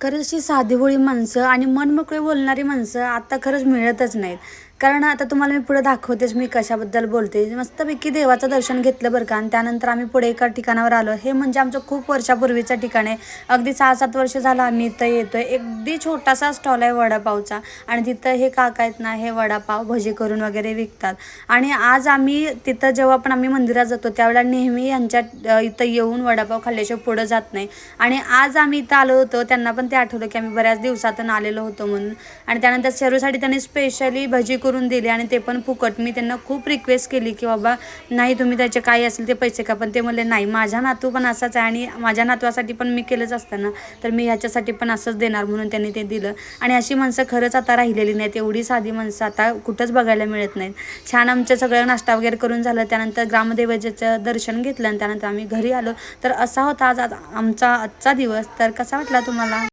खरंच अशी साधीभोळी माणसं आणि मनमोकळे बोलणारी माणसं आता खरंच मिळतच नाहीत. कारण आता तुम्हाला मी पुढे दाखवतेच मी कशाबद्दल बोलते. मस्तपैकी देवाचं दर्शन घेतलं बरं का. आणि त्यानंतर आम्ही पुढे एका ठिकाणावर आलो. हे म्हणजे आमचं खूप वर्षापूर्वीचं ठिकाण आहे. अगदी सहा सात वर्ष झालं आम्ही इथं येतोय. अगदी छोटासा स्टॉल आहे वडापावचा. आणि तिथं हे काका आहेत ना हे वडापाव भजी करून वगैरे विकतात. आणि आज आम्ही तिथं जेव्हा पण आम्ही मंदिरात जातो त्यावेळेला नेहमी यांच्या इथं येऊन वडापाव खाल्ल्याशिवाय पुढं जात नाही. आणि आज आम्ही इथं आलो होतो त्यांना पण ते आठवलं की आम्ही बऱ्याच दिवसातून आलेलो होतो म्हणून. आणि त्यानंतर शेरूसाठी त्यांनी स्पेशली भजी करून दिली आणि ते पण फुकट. मी त्यांना खूप रिक्वेस्ट केली की बाबा नाही तुम्ही त्याचे काही असेल ते पैसे का पण ते म्हणले नाही माझा नातू पण असाच आहे आणि माझ्या नातवासाठी पण मी केलंच असताना तर मी ह्याच्यासाठी पण असंच देणार म्हणून त्यांनी ते दिलं. आणि अशी माणसं खरंच आता राहिलेली नाहीत. एवढी साधी माणसं आता कुठंच बघायला मिळत नाहीत. छान आमचं सगळं नाश्ता वगैरे करून झालं. त्यानंतर ग्रामदेवतेचं दर्शन घेतलं आणि त्यानंतर आम्ही घरी आलो. तर असा होता आज आज आमचा आजचा दिवस. तर कसा वाटला तुम्हाला?